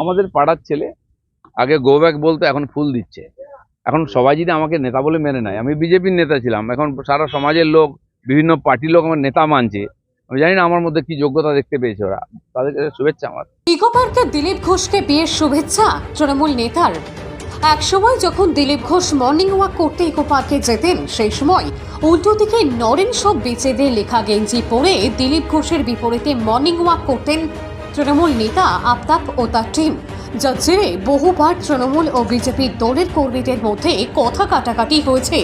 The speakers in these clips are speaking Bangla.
আমাদের পাড়ার ছেলে আগে গো ব্যাক বলতো, এখন ফুল দিচ্ছে। এখন সবাই যদি আমাকে নেতা বলে মেনে নেয়, আমি বিজেপির নেতা ছিলাম, এখন সারা সমাজের লোক, বিভিন্ন পার্টির লোক আমার নেতা মানছে। আমি জানি না আমার মধ্যে কি যোগ্যতা দেখতে পেয়েছে ওরা। তাদেরকে শুভেচ্ছা আমার। ইকো পার্কে দিলীপ ঘোষকে বিয়ের শুভেচ্ছা তৃণমূল নেতার। এক সময় যখন দিলীপ ঘোষ মর্নিং ওয়াক করতে ইকো পার্কে যেতেন, সেই সময় উল্টো দিকে নরেন সব বেচেদের লেখা গেঞ্জি পরে দিলীপ ঘোষের বিপরীতে মর্নিং ওয়াক করতেন তৃণমূল নেতা আফতাব ও তার টিম যার জেরে বহুবার তৃণমূল ও বিজেপির দলের কর্মীদের মধ্যে কথা কাটাকাটি হয়েছে।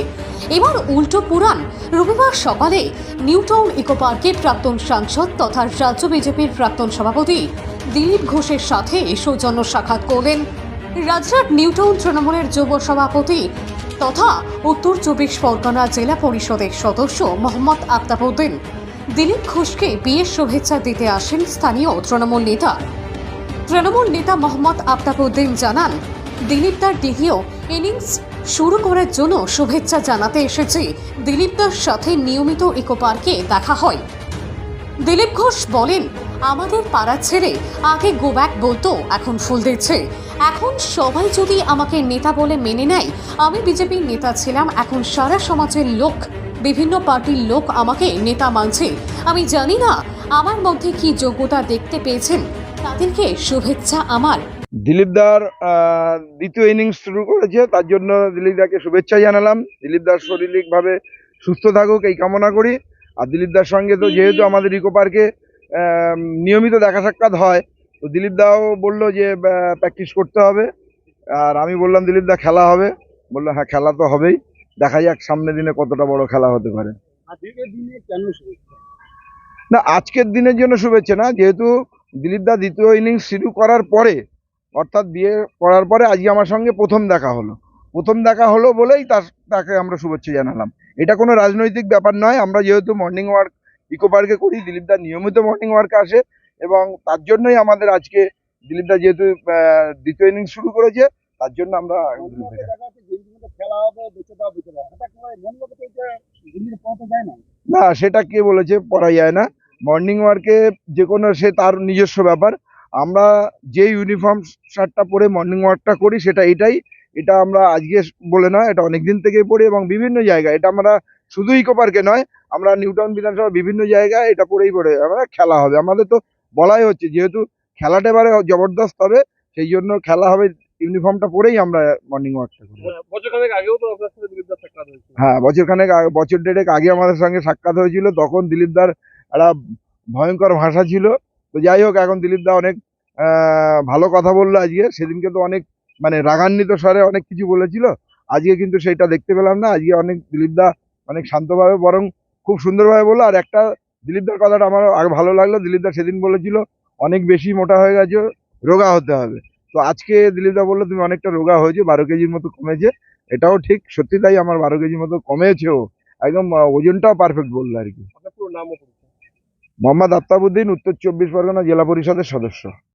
এবার উল্টো পুরাণ। রবিবার সকালে নিউটাউন ইকো পার্কে প্রাক্তন সাংসদ তথা রাজ্য বিজেপির প্রাক্তন সভাপতি দিলীপ ঘোষের সাথে সৌজন্য সাক্ষাৎ করলেন। রাজরাট নিউটাউন তৃণমূলের যুব সভাপতি তথা উত্তর চব্বিশ পরগনা জেলা পরিষদের সদস্য মোহাম্মদ আফতাবউদ্দিন দিলীপ ঘোষকে বিয়ের শুভেচ্ছা দিতে আসেন স্থানীয় তৃণমূল নেতা। তৃণমূল নেতা মোহাম্মদ আফতাবউদ্দিন জানান, দিলীপ দার দ্বিতীয় ইনিংস শুরু করার জন্য শুভেচ্ছা জানাতে এসেছি। দিলীপ দার সাথে নিয়মিত ইকো পার্কে দেখা হয়। দিলীপ ঘোষ বলেন, আমাদের পাড়া ছেড়ে আগে গো ব্যাক বলতো, এখন ফুল দিচ্ছে। এখন সবাই যদি আমাকে নেতা বলে মেনে নেয়, আমি বিজেপির নেতা ছিলাম, এখন সারা সমাজের লোক বিভিন্ন পার্টির লোক আমাকে নেতা মানছে। আমি জানি না আমার মধ্যে কি যোগ্যতা দেখতে পেয়েছেন। তাদেরকে শুভেচ্ছা আমার। দিলীপ দার দ্বিতীয় ইনিংস শুরু করেছে, তার জন্য দিলীপ দাকে শুভেচ্ছা জানালাম। দিলীপ দার শারীরিকভাবে সুস্থ থাকুক, এই কামনা করি। আর দিলীপ দার সঙ্গে তো যেহেতু আমাদের ইকো পার্কে নিয়মিত দেখা সাক্ষাৎ হয়, তো দিলীপ দাও বলল যে প্র্যাকটিস করতে হবে। আর আমি বললাম দিলীপ দা খেলা হবে। বলল হ্যাঁ খেলা তো হবেই। দেখা যাক সামনের দিনে কতটা বড় খেলা হতে পারে। দিনে কেন শুভেচ্ছা? না আজকের দিনের জন্য শুভেচ্ছা না যেহেতু দিলীপ দা দ্বিতীয় ইনিংস শুরু করার পরে অর্থাৎ বিয়ে করার পরে আজকে আমার সঙ্গে প্রথম দেখা হলো। প্রথম দেখা হলো বলেই তার তাকে আমরা শুভেচ্ছা জানালাম। এটা কোনো রাজনৈতিক ব্যাপার নয় আমরা যেহেতু মর্নিং ওয়ার্ক ইকো পার্কে করি দিলীপ দা নিয়মিত মর্নিং ওয়ার্কে আসে এবং তার জন্যই আমাদের আজকে দিলীপ দা যেহেতু দ্বিতীয় ইনিংস শুরু করেছে তার জন্য আমরা অন্যকে দেখা যাচ্ছে গেঞ্জি মতো খেলা হবে, বেঁচে দাও বেঁচে দাও এটা পাওয়া যায় না না, সেটা কে বলেছে পড়া যায় না। মর্নিং ওয়ার্কে যে কোনো সে তার নিজস্ব ব্যাপার। আমরা যে ইউনিফর্ম শার্টটা পরে মর্নিং ওয়ার্কটা করি, সেটা এটাই। এটা আমরা আজকে বলে নয়, এটা অনেক দিন থেকেই পড়ি এবং বিভিন্ন জায়গায়। এটা আমরা শুধু ইকো পার্কে নয়, আমরা নিউটাউন বিধানসভা বিভিন্ন জায়গায় এটা পরেই পড়ে, আমরা খেলা হবে। আমাদের তো বলাই হচ্ছে, যেহেতু খেলাটা এবারে জবরদস্ত হবে, সেই জন্য খেলা হবে ইউনিফর্মটা পরেই আমরা মর্নিং ওয়ার্কটা করি। বছরখানেক আগেও তো আপনার সাথে দিলীপ সাক্ষাৎ হয়েছিল। হ্যাঁ বছরখানেক বছর দেড়েক আগে আমাদের সঙ্গে সাক্ষাৎ হয়েছিল তখন দিলীপ দার একটা ভয়ঙ্কর ভাষা ছিল। তো যাই হোক এখন দিলীপ দা অনেক ভালো কথা বলল আজকে। সেদিনকে তো অনেক মানে রাগান্বিত স্বরে অনেক কিছু বলেছিল। আজকে কিন্তু সেইটা দেখতে পেলাম না। আজকে অনেক দিলীপ দা অনেক শান্তভাবে বরং খুব সুন্দরভাবে বলল। আর একটা দিলীপ দার কথাটা আমার ভালো লাগল। দিলীপ দা সেদিন বলেছিল অনেক বেশি মোটা হয়ে গেছে রোগা হতে হবে। তো আজকে দিলীপদা বলল তুমি অনেকটা রোগা হয়েছে বারো কেজির মতো কমেছে। এটাও ঠিক সত্যি তাই আমার বারো কেজির মতো কমেছেও। একদম ওজনটাও পারফেক্ট বলল আর কি। মোহাম্মদ আফতাবুদ্দিন উত্তর চব্বিশ পরগনা জেলা পরিষদের সদস্য।